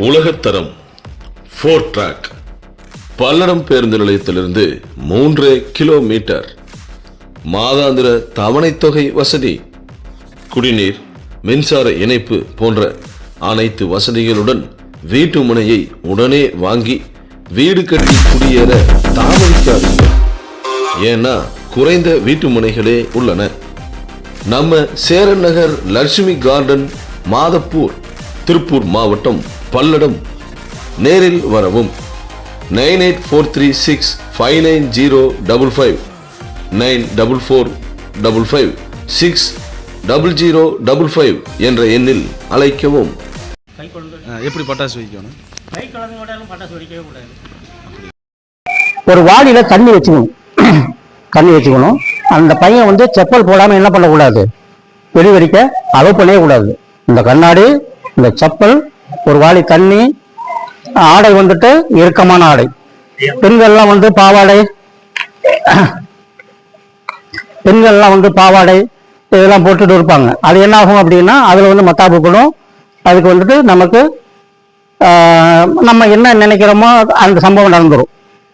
உலகத்தரம் four track Palladam பேருந்து நிலையத்திலிருந்து மூன்று கிலோமீட்டர் மாதாந்திர தவணைத் தொகை வசதி. குடிநீர் மின்சார இணைப்பு போன்ற அனைத்து வசதிகளுடன் வீட்டு முனையை உடனே வாங்கி வீடு கட்டி குடியேற தாமதிக்காதீர்கள் ஏன்னா குறைந்த வீட்டு முனைகளே உள்ளன. நம்ம சேரன் நகர் லட்சுமி கார்டன் மாதப்பூர் திருப்பூர் மாவட்டம் பல்லடம். நேரில் வரவும். Nine eight four three six five nine zero double five. Nine double four double five six double zero double five என்ற எண்ணில் அழைக்கவும். எப்படி பட்டாசு வைக்கணும் பட்டாசு கூடாது ஒரு வாளியில தண்ணி வச்சுக்கணும். தண்ணி வச்சுக்கணும். அந்த பையன் வந்து செப்பல் போடாம என்ன பண்ணக்கூடாது? வெடி வெடிக்க அலோவ் பண்ணவே கூடாது. இந்த கண்ணாடி இந்த செப்பல் ஒரு வாளி தண்ணி ஆடை வந்துட்டு இறுக்கமான ஆடை. பெண்கள்லாம் வந்து பாவாடை பெண்கள்லாம் வந்து பாவாடை இதெல்லாம் போட்டுட்டு இருப்பாங்க. அது என்ன ஆகும் அப்படின்னா அதுல வந்து மத்தாப்பு படும். அதுக்கு வந்துட்டு நமக்கு ஆஹ், நம்ம என்ன நினைக்கிறோமோ அந்த சம்பவம் நடந்துரும்.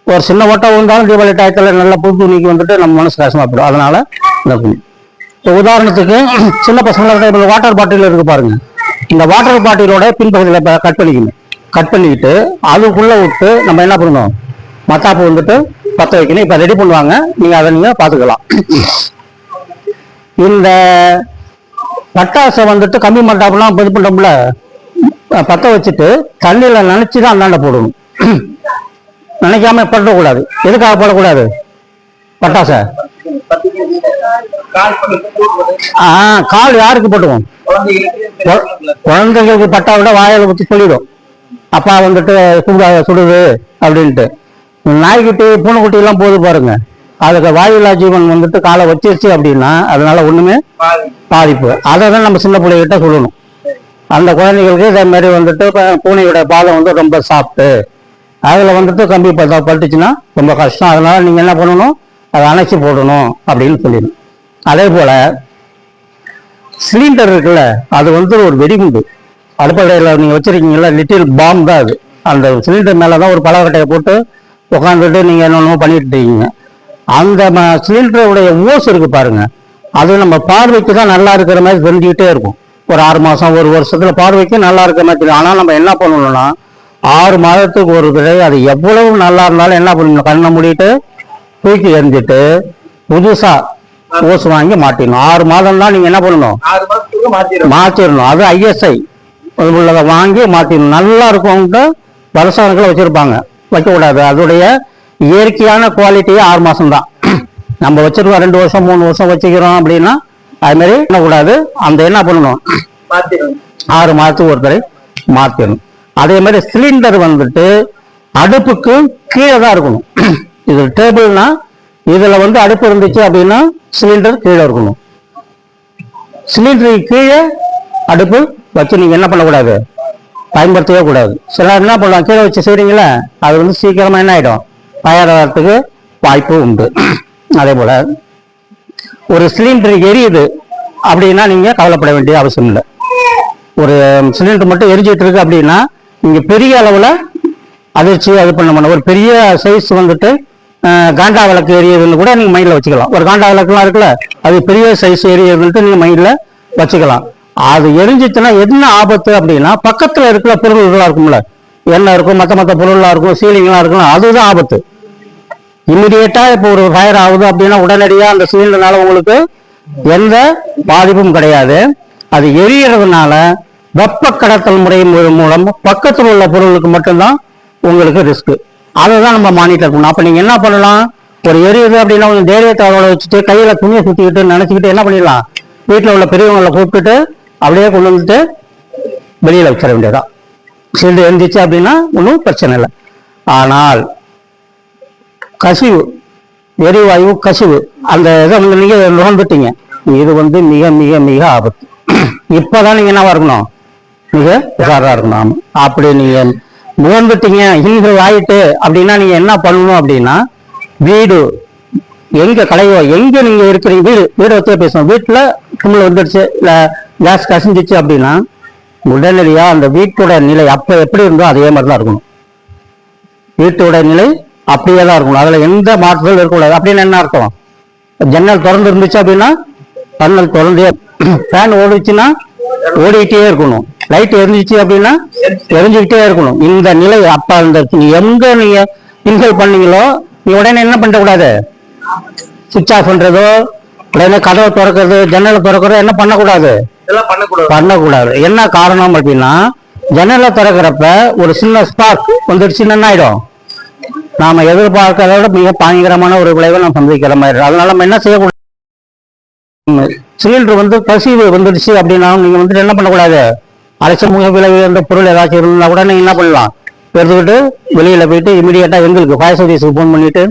ஒரு சின்ன ஓட்டம் இருந்தாலும் தீபாவளி டயத்தில் நல்ல புது துணிக்கு வந்துட்டு நம்ம மனசு கஷ்டமா போயிடும் அதனால இந்த இப்போ உதாரணத்துக்கு சின்ன பசங்களோட வாட்டர் பாட்டில் இருக்கு பாருங்க. இந்த வாட்டர் பாட்டிலோட பின்பகுதியில் கட் பண்ணிக்கணும். கட் பண்ணிக்கிட்டு அதுக்குள்ள விட்டு நம்ம என்ன பண்ணணும்? மத்தாப்பு வந்துட்டு பற்ற வைக்கணும். இப்போ ரெடி பண்ணுவாங்க. நீங்கள் அதை நீங்கள் பார்த்துக்கலாம். இந்த பட்டாசை வந்துட்டு கம்மி மட்டாப்புலாம் இது பண்ணோம்ல பற்ற வச்சுட்டு தண்ணியில் நினச்சி தான் அந்தாண்ட போடணும். நினைக்காம போடக்கூடாது. எதுக்காக போடக்கூடாது? பட்டாசை. ஆ கால் யாருக்கு போட்டுவோம் கொ- குழந்தைங்களுக்கு பட்டா விட வாயில ஊற்றி சொல்லிடும். அப்பா வந்துட்டு சுடுதா சுடுது அப்படின்ட்டு. நாய்க்குட்டி பூனைக்குட்டி எல்லாம் போகுது பாருங்க. அதுக்கு வாயிலா ஜீவன் வந்துட்டு காலை வச்சிருச்சு அப்படின்னா அதனால ஒண்ணுமே பாதிப்பு. அதை தான் நம்ம சின்ன பிள்ளைகிட்ட சொல்லணும். அந்த குழந்தைகளுக்கு இதே மாதிரி வந்துட்டு பூனையோட பாதம் வந்து ரொம்ப சாப்பிட்டு அதில் வந்துட்டு கம்பி பட்டா பட்டுச்சுன்னா ரொம்ப கஷ்டம். அதனால நீங்கள் என்ன பண்ணணும்? அதை அணைச்சி போடணும் அப்படின்னு சொல்லிடும். அதே போல் சிலிண்டர் இருக்குல்ல அது வந்து ஒரு வெடிகுண்டு அடுப்படையில் நீங்கள் வச்சுருக்கீங்களா லிட்டில் பாம் தான் அது. அந்த சிலிண்டர் மேலே தான் ஒரு பலவட்டையை போட்டு உட்காந்துட்டு நீங்கள் என்னென்னமோ பண்ணிட்டு இருக்கீங்க. அந்த சிலிண்டருடைய ஓஸ் இருக்குது பாருங்கள் அது நம்ம பார்வைக்கு தான் நல்லா இருக்கிற மாதிரி தெரிஞ்சுக்கிட்டே இருக்கும். ஒரு ஆறு மாதம் ஒரு வருஷத்தில் பார்வைக்கு நல்லா இருக்கிற மாதிரி தெரியும். ஆனால் நம்ம என்ன பண்ணணும்னா ஆறு மாதத்துக்கு ஒரு தடவை அது எவ்வளவு நல்லா இருந்தாலும் என்ன பண்ணணும் கண்ணை மூடிட்டு தூக்கி எறிஞ்சிட்டு புதுசா ஓஸ் வாங்கி மாட்டிடணும். ஆறு மாதம் தான் நீங்க என்ன பண்ணணும்? மாத்திரணும் அது ஐஎஸ்ஐ. உள்ளதை வாங்கி மாத்திடணும். நல்லா இருக்கும்ட்டு வருஷக்கணக்கில் வச்சிருப்பாங்க. வைக்கக்கூடாது. அதோடைய இயற்கையான குவாலிட்டியே ஆறு மாசம் தான் நம்ம வச்சிருக்கோம். ரெண்டு வருஷம் மூணு வருஷம் வச்சுக்கிறோம் அப்படின்னா அது மாதிரி பண்ணக்கூடாது. அந்த என்ன பண்ணணும்? ஆறு மாதத்துக்கு ஒரு தடவை மாத்திடணும். அதே மாதிரி சிலிண்டர் வந்துட்டு அடுப்புக்கு கீழே தான் இருக்கணும். இது டேபிள்னா இதில் வந்து அடுப்பு இருந்துச்சு அப்படின்னா சிலிண்டர் கீழே இருக்கணும். சிலிண்டருக்கு கீழே அடுப்பு வச்சு நீங்கள் என்ன பண்ணக்கூடாது? பயன்படுத்தவே கூடாது. சில என்ன பண்ணலாம் கீழே வச்சு செய்கிறீங்களே அது வந்து சீக்கிரமாக என்ன ஆகிடும் தயாராகிறதுக்கு வாய்ப்பு உண்டு. அதே போல் ஒரு சிலிண்டர் எரியுது அப்படின்னா நீங்கள் கவலைப்பட வேண்டிய அவசியம் இல்லை. ஒரு சிலிண்டர் மட்டும் எரிஞ்சிட்டு இருக்கு அப்படின்னா நீங்கள் பெரிய அளவில் அதிர்ச்சி அது பண்ண முடியும். ஒரு பெரிய சைஸ் வந்துட்டு காண்டா விளக்கு எரியதுன்னு கூட நீங்கள் மைண்டில் வச்சுக்கலாம். ஒரு காண்டா விளக்குலாம் இருக்குல்ல அது பெரிய சைஸ் எரியதுன்ட்டு நீங்கள் மைண்டில் வச்சுக்கலாம். அது எரிஞ்சிச்சுன்னா என்ன ஆபத்து அப்படின்னா பக்கத்தில் இருக்கிற பொருள்களாக இருக்கும்ல. எண்ணெய் இருக்கும் மற்ற மற்ற பொருள்லாம் இருக்கும் சீலிங்லாம் இருக்கும் அதுதான் ஆபத்து. இம்மிடியேட்டாக இப்போ ஒரு ஃபயர் ஆகுது அப்படின்னா உடனடியாக அந்த சிலிண்டர்னால உங்களுக்கு எந்த பாதிப்பும் கிடையாது. அது எரியறதுனால வெப்ப கடத்தல் முறை மூலம் பக்கத்தில் உள்ள பொருளுக்கு மட்டும்தான் உங்களுக்கு ரிஸ்க்கு அதை தான் நம்ம மானிட்டர் பண்ணணும். அப்போ நீங்கள் என்ன பண்ணலாம்? ஒரு எரியுது அப்படின்னா கொஞ்சம் தைரியத்தை அவளை வச்சுட்டு கையில் துணியை சுற்றிக்கிட்டு நினச்சிக்கிட்டு என்ன பண்ணிடலாம்? வீட்டில் உள்ள பெரியவங்களை கூப்பிட்டுட்டு அப்படியே கொண்டு வந்துட்டு வெளியில் வச்சிட வேண்டியதான் சிலிண்டர் எழுந்திரிச்சு அப்படின்னா ஒன்றும் பிரச்சனை இல்லை. ஆனால் கசிவு எரிவாயு கசிவு அந்த இதை வந்து நீங்கள் நுகர்ந்துட்டீங்க இது வந்து மிக மிக மிக ஆபத்து. இப்பதான் நீங்கள் என்னவா இருக்கணும்? மிக உஷாரா இருக்கணும். ஆமாம் அப்படி நீங்கள் முகந்துட்டீங்க இன்கள் ஆயிட்டு அப்படின்னா நீங்க என்ன பண்ணணும் அப்படின்னா வீடு எங்க கலையோ எங்க நீங்க இருக்கிறீங்க வீடு வீடு வச்சே பேசணும். வீட்டுல கும்பல் வந்துடுச்சு இல்ல கேஸ் கசிஞ்சிச்சு அப்படின்னா உடனடியா அந்த வீட்டோட நிலை அப்ப எப்படி இருந்தோ அதே மாதிரி தான் இருக்கணும். வீட்டோட நிலை அப்படியே தான் இருக்கணும். அதுல எந்த மாற்றங்களும் இருக்கக்கூடாது. அப்படின்னு என்ன அர்த்தம்? ஜன்னல் திறந்து இருந்துச்சு அப்படின்னா ஜன்னல் திறந்தே ஃபேன் ஓடிச்சுன்னா ஓடிக்கிட்டே இருக்கணும். லைட் எரிஞ்சிச்சு அப்படின்னா எரிஞ்சுக்கிட்டே இருக்கணும். இந்த நிலை அப்ப அந்த எங்க நீங்க இன்சல் பண்ணீங்களோ நீ உடனே என்ன பண்ண கூடாது சுவிட்ச் ஆஃப் பண்றதோ உடனே கதவை திறக்கிறது ஜன்னலை திறக்கிறதோ என்ன பண்ணக்கூடாது? இதெல்லாம் பண்ணக்கூடாது. பண்ணக்கூடாது. என்ன காரணம் அப்படின்னா ஜன்னலை திறக்கிறப்ப ஒரு சின்ன ஸ்பார்க் வந்துடுச்சுன்னா என்ன ஆயிடும் நாம எதிர்பார்க்கறத விட மிக பயங்கரமான ஒரு விளைவை நம்ம சந்திக்கிற மாதிரி. அதனால நம்ம என்ன செய்யக்கூடாது? சிலிண்டர் வந்து கசிவு வந்துடுச்சு அப்படின்னா நீங்க வந்துட்டு என்ன பண்ணக்கூடாது? அரைச்ச முக விலை உயர்ந்த பொருள் ஏதாச்சும் இருந்தால் கூட நீங்கள் என்ன பண்ணலாம்? எடுத்துக்கிட்டு வெளியில் போயிட்டு இமீடியட்டாக எங்களுக்கு ஃபயர் சர்வீஸுக்கு ஃபோன் பண்ணிவிட்டு